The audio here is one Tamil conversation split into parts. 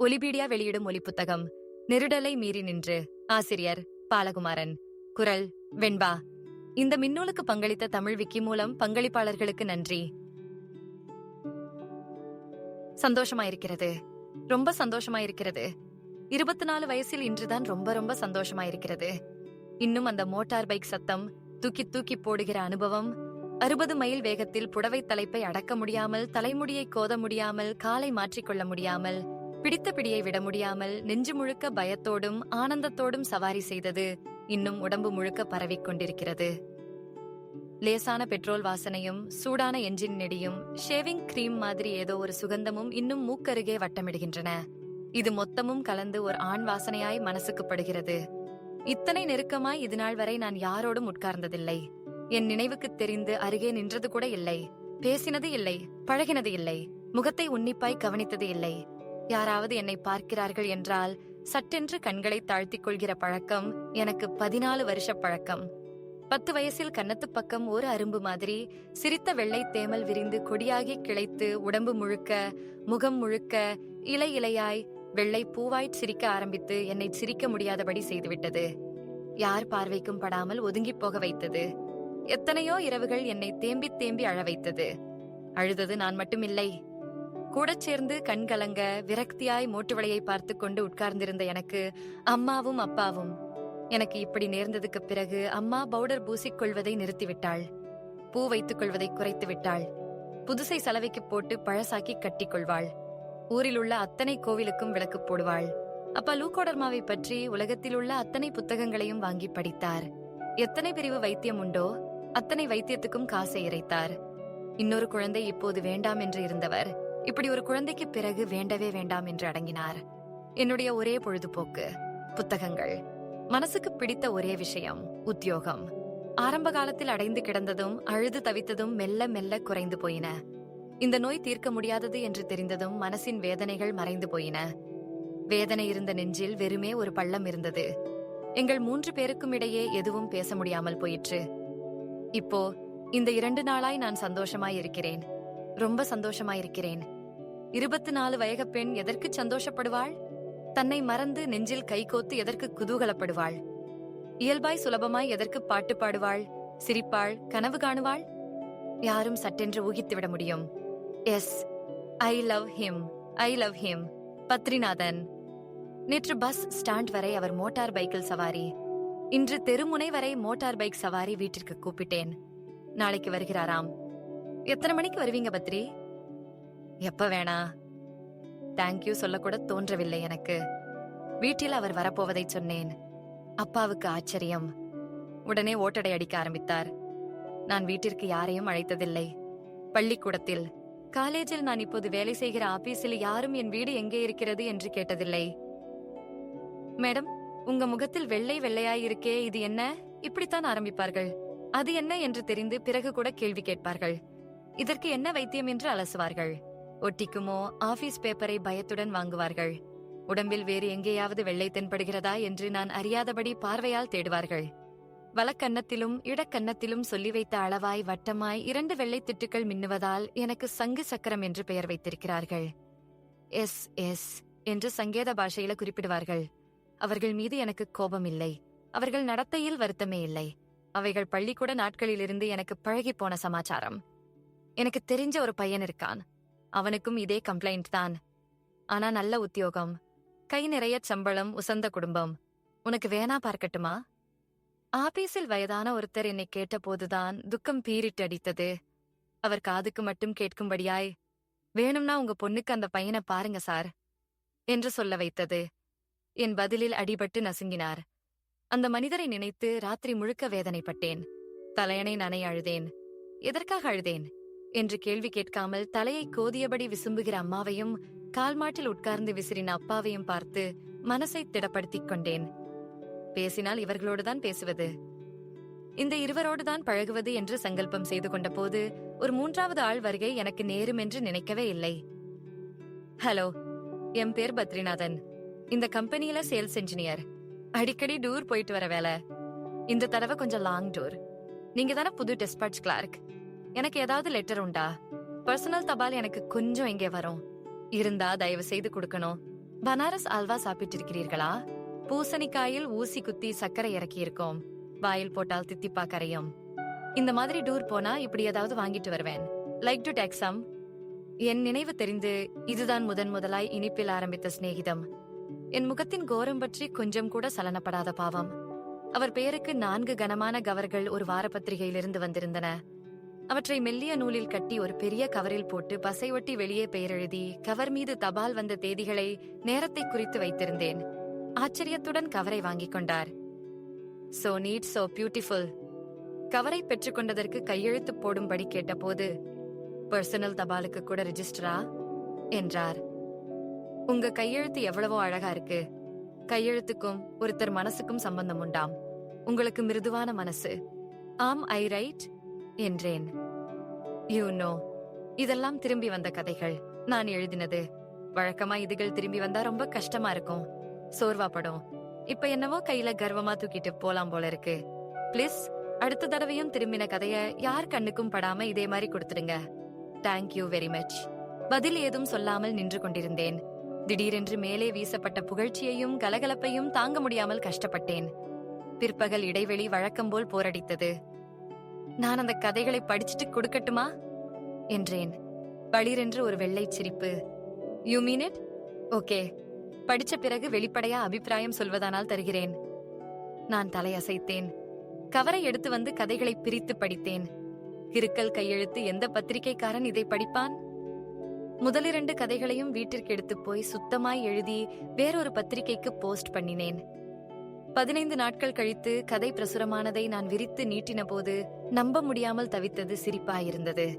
ஒலிபீடியா வெளியிடும் ஒலிப்புத்தகம். நெருடலை மீறி நின்று ஆசிரியர் பாலகுமாரன். குரல் வெண்பா. இந்த மின்னூலுக்கு பங்களித்த தமிழ் விக்கி மூலம் பங்களிப்பாளர்களுக்கு நன்றி. சந்தோஷமாயிருக்கிறது. ரொம்ப சந்தோஷமாயிருக்கிறது. இருபத்தி நாலு வயசில் இன்றுதான் ரொம்ப ரொம்ப சந்தோஷமாயிருக்கிறது. இன்னும் அந்த மோட்டார் பைக் சத்தம் தூக்கி தூக்கி போடுகிற அனுபவம் அறுபது மைல் வேகத்தில் புடவை தலைப்பை அடக்க முடியாமல் தலைமுடியை கோத முடியாமல் காலை மாற்றிக்கொள்ள முடியாமல் பிடித்த பிடியை விட முடியாமல் நெஞ்சு முழுக்க பயத்தோடும் ஆனந்தத்தோடும் சவாரி செய்தது இன்னும் உடம்பு முழுக்க பரவிக் கொண்டிருக்கிறது. லேசான பெட்ரோல் வாசனையும் சூடான என்ஜின் நெடியும் ஷேவிங் கிரீம் மாதிரி ஏதோ ஒரு சுகந்தமும் இன்னும் மூக்கருகே வட்டமிடுகின்றன. இது மொத்தமும் கலந்து ஒரு ஆண் வாசனையாய் மனசுக்கு படுகிறது. இத்தனை நெருக்கமாய் இதுநாள் வரை நான் யாரோடும் உட்கார்ந்ததில்லை. என் நினைவுக்கு தெரிந்து அருகே நின்றது கூட இல்லை. பேசினது இல்லை பழகினது இல்லை. முகத்தை உன்னிப்பாய் கவனித்தது இல்லை. யாராவது என்னை பார்க்கிறார்கள் என்றால் சட்டென்று கண்களை தாழ்த்திக் கொள்கிற பழக்கம் எனக்கு பதினாலு வருஷ பழக்கம். பத்து வயசில் கன்னத்து பக்கம் ஒரு அரும்பு மாதிரி சிரித்த வெள்ளை தேமல் விரிந்து கொடியாகி கிளைத்து உடம்பு முழுக்க முகம் முழுக்க இலை இலையாய் வெள்ளை பூவாய் சிரிக்க ஆரம்பித்து என்னை சிரிக்க முடியாதபடி செய்துவிட்டது. யார் பார்வைக்கும் படாமல் ஒதுங்கிப் போக வைத்தது. எத்தனையோ இரவுகள் என்னை தேம்பி தேம்பி அழ வைத்தது. அழுதது நான் மட்டுமில்லை. கூடச் சேர்ந்து கண்கலங்க விரக்தியாய் மூட்டுவளையை பார்த்து கொண்டு உட்கார்ந்திருந்த எனக்கு அம்மாவும் அப்பாவும். எனக்கு இப்படி நேர்ந்ததுக்கு பிறகு அம்மா பவுடர் பூசிக்கொள்வதை நிறுத்திவிட்டாள். பூ வைத்துக் கொள்வதை குறைத்து விட்டாள். புதுசை சலவைக்கு போட்டு பழசாக்கி கட்டிக்கொள்வாள் ஊரில் உள்ள அத்தனை கோவிலுக்கும் விளக்கு போடுவாள். அப்பா லூகோடர்மாவை பற்றி உலகத்தில் உள்ள அத்தனை புத்தகங்களையும் வாங்கி படித்தார். எத்தனை பிரிவு வைத்தியம் உண்டோ அத்தனை வைத்தியத்துக்கும் காசை இறைத்தார். இன்னொரு குழந்தை இப்போது வேண்டாம் என்று இருந்தவர். இப்படி ஒரு குழந்தைக்கு பிறகு வேண்டவே வேண்டாம் என்று அடங்கினார். என்னுடைய ஒரே பொழுதுபோக்கு புத்தகங்கள். மனசுக்கு பிடித்த ஒரே விஷயம் உத்தியோகம். ஆரம்ப காலத்தில் அடைந்து கிடந்ததும் அழுது தவித்ததும் மெல்ல மெல்ல குறைந்து போயின. இந்த நோய் தீர்க்க முடியாதது என்று தெரிந்ததும் மனசின் வேதனைகள் மறைந்து போயின. வேதனை இருந்த நெஞ்சில் வெறுமே ஒரு பள்ளம் இருந்தது. எங்கள் மூன்று பேருக்கும் இடையே எதுவும் பேச முடியாமல் போயிற்று. இப்போ இந்த இரண்டு நாளாய் நான் சந்தோஷமாய் இருக்கிறேன். ரொம்ப சந்தோஷமாயிருக்கிறேன். இருபத்தி நாலு வயக பெண் எதற்கு சந்தோஷப்படுவாள்? தன்னை மறந்து நெஞ்சில் கைகோத்து எதற்கு குதூகலப்படுவாள்? இயல்பாய் சுலபமாய் எதற்கு பாட்டு பாடுவாள்? சிரிப்பாள்? கனவு காணுவாள்? யாரும் சட்டென்று ஊகித்துவிட முடியும். Yes. I love him. I love him. Badrinathan. நேற்று பஸ் ஸ்டாண்ட் வரை அவர் மோட்டார் பைக்கில் சவாரி. இன்று தெருமுனை வரை மோட்டார் பைக் சவாரி வீட்டிற்கு கூப்பிட்டேன். நாளைக்கு வருகிறாராம். எத்தனை மணிக்கு வருவீங்க பத்ரி? எப்ப வேணா. தேங்க்யூ சொல்லக்கூட தோன்றவில்லை எனக்கு. வீட்டில் அவர் வரப்போவதை சொன்னேன். அப்பாவுக்கு ஆச்சரியம். உடனே ஓட்டடை அடிக்க ஆரம்பித்தார். நான் வீட்டிற்கு யாரையும் அழைத்ததில்லை. பள்ளிக்கூடத்தில் காலேஜில் நான் இப்போது வேலை செய்கிற ஆபீஸில் யாரும் என் வீடு எங்கே இருக்கிறது? என்று கேட்டதில்லை. மேடம் உங்க முகத்தில் வெள்ளை வெள்ளையாயிருக்கே இது என்ன? இப்படித்தான் ஆரம்பிப்பார்கள். அது என்ன? என்று தெரிந்து பிறகு கூட கேள்வி கேட்பார்கள். இதற்கு என்ன வைத்தியம் என்று அலசுவார்கள்? ஒட்டிக்குமோ? ஆபீஸ் பேப்பரை பயத்துடன் வாங்குவார்கள். உடம்பில் வேறு எங்கேயாவது வெள்ளை தென்படுகிறதா என்று நான் அறியாதபடி பார்வையால் தேடுவார்கள். வலக்கன்னத்திலும் இடக்கன்னத்திலும் சொல்லி வைத்த அளவாய் வட்டமாய் இரண்டு வெள்ளை திட்டுக்கள் மின்னுவதால் எனக்கு சங்கு சக்கரம் என்று பெயர் வைத்திருக்கிறார்கள். எஸ் எஸ் என்று சங்கேத பாஷையில குறிப்பிடுவார்கள். அவர்கள் மீது எனக்கு கோபம் இல்லை. அவர்கள் நடத்தையில் வருத்தமே இல்லை. அவைகள் பள்ளிக்கூட நாட்களிலிருந்து எனக்கு பழகி போன சமாச்சாரம். எனக்கு தெரிஞ்ச ஒரு பையன் இருக்கான். அவனுக்கும் இதே கம்ப்ளைண்ட் தான். ஆனா நல்ல உத்தியோகம். கை நிறைய சம்பளம் உசந்த குடும்பம். உனக்கு வேணா பார்க்கட்டுமா? ஆபீஸில் வயதான ஒருத்தர் என்னை கேட்டபோதுதான் துக்கம் பீரிட்டு அடித்தது. அவர் காதுக்கு மட்டும் கேட்கும்படியாய் வேணும்னா உங்க பொண்ணுக்கு அந்த பையனை பாருங்க சார் என்று சொல்ல வைத்தது. என் பதிலில் அடிபட்டு நசுங்கினார். அந்த மனிதரை நினைத்து ராத்திரி முழுக்க வேதனைப்பட்டேன். தலையணை நனை அழுதேன். எதற்காக அழுதேன்? என்று கேள்வி கேட்காமல் தலையை கோதியபடி விசும்புகிற அம்மாவையும் கால்மாட்டில் உட்கார்ந்து விசிறின அப்பாவையும் பார்த்து மனசை திடப்படுத்திக் கொண்டேன். பேசினால் இவர்களோடுதான் பேசுவது. இந்த இருவரோடுதான் பழகுவது என்று சங்கல்பம் செய்து கொண்ட போது ஒரு மூன்றாவது ஆள் வருகை எனக்கு நேரும் என்று நினைக்கவே இல்லை. ஹலோ என் பேர் பத்ரிநாதன். இந்த கம்பெனியில சேல்ஸ் இன்ஜினியர் அடிக்கடி டூர் போயிட்டு வர வேலை. இந்த தடவை கொஞ்சம் லாங் டூர். நீங்க தானே புது டெஸ்பாட்ச் கிளார்க். எனக்கு ஏதாவது லெட்டர் உண்டா? பர்சனல் தபால் எனக்கு கொஞ்சம் இங்கே வரும். இருந்தா தயவு செய்து கொடுக்கணும். பனாரஸ் அல்வா சாப்பிட்டிருக்கிறீர்களா? பூசணிக்காயில் ஊசி குத்தி சர்க்கரை இறக்கி இருக்கோம் வாயில் போட்டால் தித்திப்பா கரையும். இந்த மாதிரி டூர் போனா இப்படி ஏதாவது வாங்கிட்டு வருவேன். லைக் டு டேக்ஸம் என் நினைவு தெரிந்து இதுதான் முதன் முதலாய் இனிப்பில் ஆரம்பித்த சிநேகிதம். என் முகத்தின் கோரம் பற்றி கொஞ்சம் கூட சலனப்படாத பாவம். அவர் பெயருக்கு நான்கு கனமான கவர்கள் ஒரு வார பத்திரிகையிலிருந்து வந்திருந்தன. அவற்றை மெல்லிய நூலில் கட்டி ஒரு பெரிய கவரில் போட்டு பசை ஒட்டி வெளியே பெயர் எழுதி கவர் மீது தபால் வந்த தேதிகளை நேரத்தை குறித்து வைத்திருந்தேன். ஆச்சரியத்துடன் கவரை வாங்கிக் கொண்டார். சோ நீட் சோ பியூட்டிஃபுல் கவரை பெற்றுக்கொண்டதற்கு கையெழுத்து போடும்படி கேட்டபோது பர்சனல் தபாலுக்கு கூட ரெஜிஸ்டரா என்றார். உங்க கையெழுத்து எவ்வளவோ அழகா இருக்கு. கையெழுத்துக்கும் ஒருத்தர் மனசுக்கும் சம்பந்தம் உண்டாம். உங்களுக்கு மிருதுவான மனசு. Am I right. என்றேன். யூ நோ இதெல்லாம் திரும்பி வந்த கதைகள். நான் எழுதினது. வழக்கமா இதுகள் திரும்பி வந்தா ரொம்ப கஷ்டமா இருக்கும். சோர்வா படம். இப்ப என்னவோ கையில கர்வமா தூக்கிட்டு போலாம் போல இருக்கு. பிளீஸ் அடுத்த தடவையும் திரும்பின கதைய யார் கண்ணுக்கும் படாம இதே மாதிரி கொடுத்துடுங்க. தேங்க் யூ வெரி மச் பதில் ஏதும் சொல்லாமல் நின்று கொண்டிருந்தேன். திடீரென்று மேலே வீசப்பட்ட புகழ்ச்சியையும் கலகலப்பையும் தாங்க முடியாமல் கஷ்டப்பட்டேன். பிற்பகல் இடைவெளி வழக்கம் போல் போரடித்தது. நான் அந்த கதைகளை படிச்சுட்டு கொடுக்கட்டுமா? என்றேன். பளிரென்று ஒரு வெள்ளை சிரிப்பு. யூ மீன் இட் ஓகே படிச்ச பிறகு வெளிப்படையா அபிப்பிராயம் சொல்வதானால் தருகிறேன். நான் தலையசைத்தேன். கவரை எடுத்து வந்து கதைகளை பிரித்து படித்தேன். கிறுக்கல் கையெழுத்து எந்த பத்திரிகைக்காரன் இதை படிப்பான்? முதலிரண்டு கதைகளையும் வீட்டிற்கு எடுத்து போய் சுத்தமாய் எழுதி வேறொரு பத்திரிகைக்கு போஸ்ட் பண்ணினேன். பதினைந்து நாட்கள் கழித்து கதை பிரசுரமானதை நான் விரித்து நீட்டின போது நம்ப முடியாமல் தவித்தது சிரிப்பாயிருந்தது.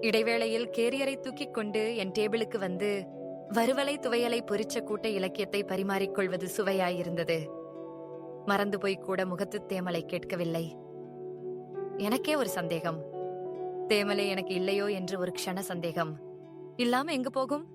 இடைவேளையில் கேரியரை தூக்கிக் கொண்டு என் டேபிளுக்கு வந்து வறுவலை துவையலை பொறிச்ச கூட்ட இலக்கியத்தை பரிமாறிக்கொள்வது சுவையாயிருந்தது. மறந்து போய் கூட முகத்து தேமலை கேட்கவில்லை. எனக்கே ஒரு சந்தேகம். தேமலை எனக்கு இல்லையோ என்று ஒரு க்ஷண சந்தேகம். இல்லாம எங்கு போகும்?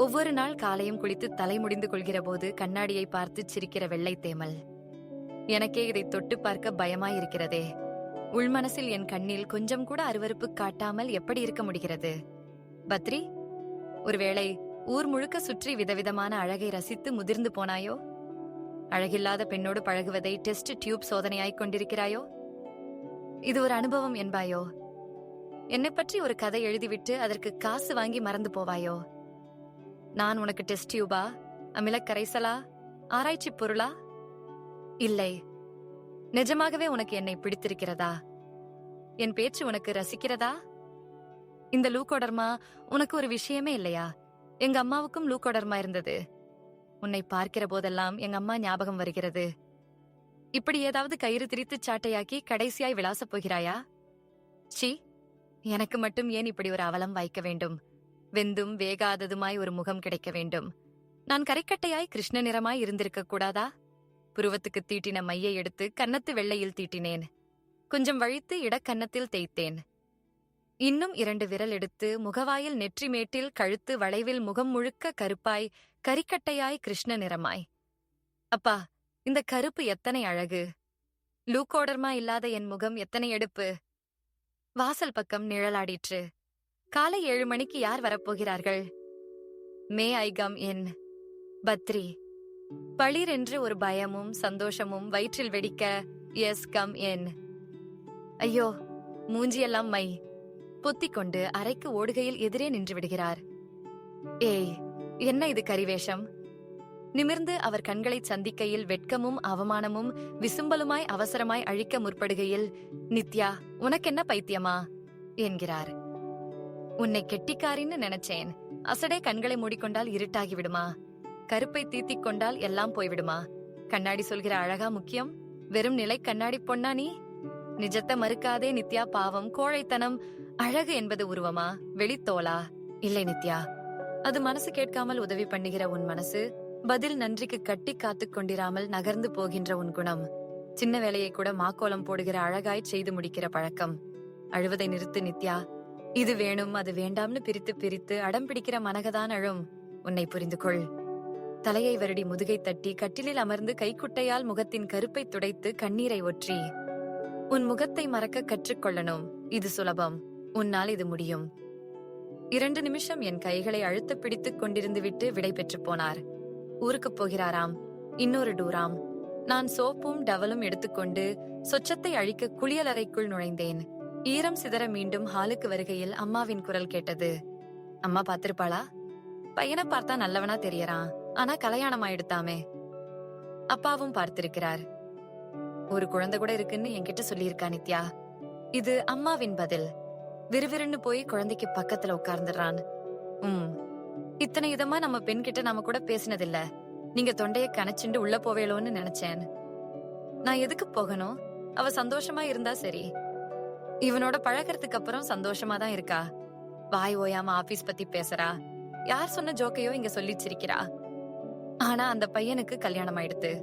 ஒவ்வொரு நாள் காலையும் குளித்து தலை முடிந்து கொள்கிற போது கண்ணாடியை பார்த்து சிரிக்கிற வெள்ளை தேமல். எனக்கே இதை தொட்டு பார்க்க பயமாயிருக்கிறதே. உள்மனசில் என் கண்ணில் கொஞ்சம் கூட அருவருப்பு காட்டாமல் எப்படி இருக்க முடிகிறது? பத்ரி ஒருவேளை ஊர் முழுக்க சுற்றி விதவிதமான அழகை ரசித்து முதிர்ந்து போனாயோ? அழகில்லாத பெண்ணோடு பழகுவதை டெஸ்ட் டியூப் சோதனையாய்க் கொண்டிருக்கிறாயோ? இது ஒரு அனுபவம் என்பாயோ? என்னை பற்றி ஒரு கதை எழுதிவிட்டு அதற்கு காசு வாங்கி மறந்து போவாயோ? நான் உனக்கு டெஸ்ட் டியூபா அமில கரைசலா ஆராய்ச்சி பொருளா? இல்லை. நிஜமாகவே உனக்கு என்னை பிடித்திருக்கிறதா? என் பேச்சு உனக்கு ரசிக்கிறதா? இந்த லூகோடர்மா உனக்கு ஒரு விஷயமே இல்லையா? எங்க அம்மாவுக்கும் லூகோடர்மா இருந்தது. உன்னை பார்க்கிற போதெல்லாம் எங்க அம்மா ஞாபகம் வருகிறது. இப்படி ஏதாவது கயிறு திரித்து சாட்டையாக்கி கடைசியாய் விளாசப் போகிறாயா? சி எனக்கு மட்டும் ஏன் இப்படி ஒரு அவலம் வைக்க வேண்டும்? வெந்தும் வேகாததுமாய் ஒரு முகம் கிடைக்க வேண்டும். நான் கரைக்கட்டையாய் கிருஷ்ண நிறமாய் இருந்திருக்க கூடாதா? புருவத்துக்கு தீட்டின மையை எடுத்து கன்னத்து வெள்ளையில் தீட்டினேன். கொஞ்சம் வழித்து இடக்கன்னத்தில் தேய்த்தேன். இன்னும் இரண்டு விரல் எடுத்து முகவாயில் நெற்றி மேட்டில் கழுத்து வளைவில் முகம் முழுக்க கருப்பாய் கரிக்கட்டையாய் கிருஷ்ண நிறமாய். அப்பா இந்த கருப்பு எத்தனை அழகு? லூக்கோடர்மா இல்லாத என் முகம் எத்தனை எடுப்பு? வாசல் பக்கம் நிழலாடிற்று. காலை ஏழு மணிக்கு யார் வரப்போகிறார்கள்? மே ஐகம் என் பத்ரி. பளிரென்று ஒரு பயமும் சந்தோஷமும் வயிற்றில் வெடிக்க எஸ் கம் என் ஐயோ மூஞ்சியெல்லாம் மை. பொத்திக் கொண்டு அறைக்கு ஓடுகையில் எதிரே நின்று விடுகிறார். ஏய் என்ன இது கரிவேஷம்? நிமிர்ந்து அவர் கண்களைச் சந்திக்கையில் வெட்கமும் அவமானமும் விசும்பலுமாய் அவசரமாய் அழிக்க முற்படுகையில் நித்யா உனக்கென்ன பைத்தியமா? என்கிறார். உன்னை கெட்டிக்காரின்னு நினைச்சேன். அசடே கண்களை மூடிக்கொண்டால் இருட்டாகி விடுமா? கருப்பை தீத்திக் கொண்டால் எல்லாம் போய்விடுமா கண்ணாடி சொல்கிற அழகா முக்கியம். வெறும் நிலை கண்ணாடி பொன்னா நீ? நிஜத்தை மறுக்காதே நித்யா பாவம். கோழைத்தனம். அழகு என்பது உருவமா? வெளித்தோலா இல்லை நித்யா. அது மனசு கேட்காமல் உதவி பண்ணுகிற உன் மனசு. பதில் நன்றிக்கு கட்டி காத்துக் கொண்டிராமல் நகர்ந்து போகின்ற உன் குணம். சின்ன வேலையை கூட மாக்கோலம் போடுகிற அழகாய் செய்து முடிக்கிற பழக்கம். அழுவதை நிறுத்து நித்யா. இது வேணும் அது வேண்டாம்னு பிரித்து பிரித்து அடம் பிடிக்கிற மனகதான் அழும். உன்னை புரிந்து கொள் தலையை வருடி முதுகை தட்டி கட்டிலில் அமர்ந்து கைக்குட்டையால் முகத்தின் கருப்பை துடைத்து கண்ணீரை ஒற்றி. உன் முகத்தை மறக்க கற்றுக்கொள்ளணும். இது சுலபம். உன்னால் இது முடியும். இரண்டு நிமிஷம் என் கைகளை அழுத்த பிடித்துக் கொண்டிருந்து விட்டு விடை பெற்று போனார். ஊருக்குப் போகிறாராம். இன்னொரு டூராம். நான் சோப்பும் டவலும் எடுத்துக்கொண்டு சொச்சத்தை அழிக்க குளியலறைக்குள் நுழைந்தேன். ஈரம் சிதற மீண்டும் ஹாலுக்கு வருகையில் அம்மாவின் குரல் கேட்டது. அம்மா பாத்திருப்பாளா பையனை பார்த்தா நல்லவனா தெரியறான். ஆனா கல்யாணம் ஆயிடுத்தாமே அப்பாவும் பார்த்திருக்கிறார். ஒரு குழந்தை கூட இருக்குன்னு என்கிட்ட சொல்லியிருக்கா நித்யா. இது அம்மாவின் பதில். விறுவிறுன்னு போய் குழந்தைக்கு பக்கத்துல உட்கார்ந்துடுறான். உம். இத்தனை இதமா நம்ம பெண் கிட்ட நாம கூட பேசினதில்ல. நீங்க தொண்டைய கணச்சுண்டு உள்ள போவேலோன்னு நினைச்சேன். நான் எதுக்கு போகணும்? அவ சந்தோஷமா இருந்தா சரி. இவனோட பழகறதுக்கு அப்புறம் சந்தோஷமா தான் இருக்கா? வாய் ஓயாம ஆபீஸ் பத்தி பேசுறா? யார் சொன்ன ஜோக்கையோ இங்க சொல்லி சிரிக்கிறா ஆனா அந்த பையனுக்கு கல்யாணம் ஆயிடுத்து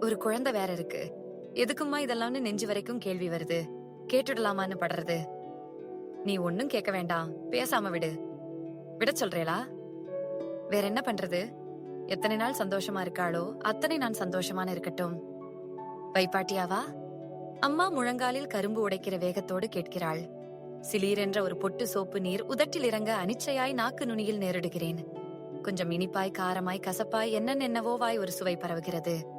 ஒரு குழந்தை வேற இருக்கு. எதுக்குமா இதெல்லாம்னு நெஞ்சு வரைக்கும் கேள்வி வருது. கேட்டுடலாமான்னு படுறது. நீ ஒன்னும் கேட்க வேண்டாம். பேசாம விடு. விட சொல்றேளா? வேற என்ன பண்றது? எத்தனை நாள் சந்தோஷமா இருக்காளோ அத்தனை நான் சந்தோஷமான இருக்கட்டும். வைப்பாட்டியாவா? அம்மா முழங்காலில் கரும்பு உடைக்கிற வேகத்தோடு கேட்கிறாள். சிலீரென்ற ஒரு பொட்டு சோப்பு நீர் உதட்டில் இறங்க அனிச்சையாய் நாக்கு நுனியில் நேரிடுகிறேன். கொஞ்சம் இனிப்பாய் காரமாய் கசப்பாய் என்னென்னவோ வாய் ஒரு சுவை பரவுகிறது.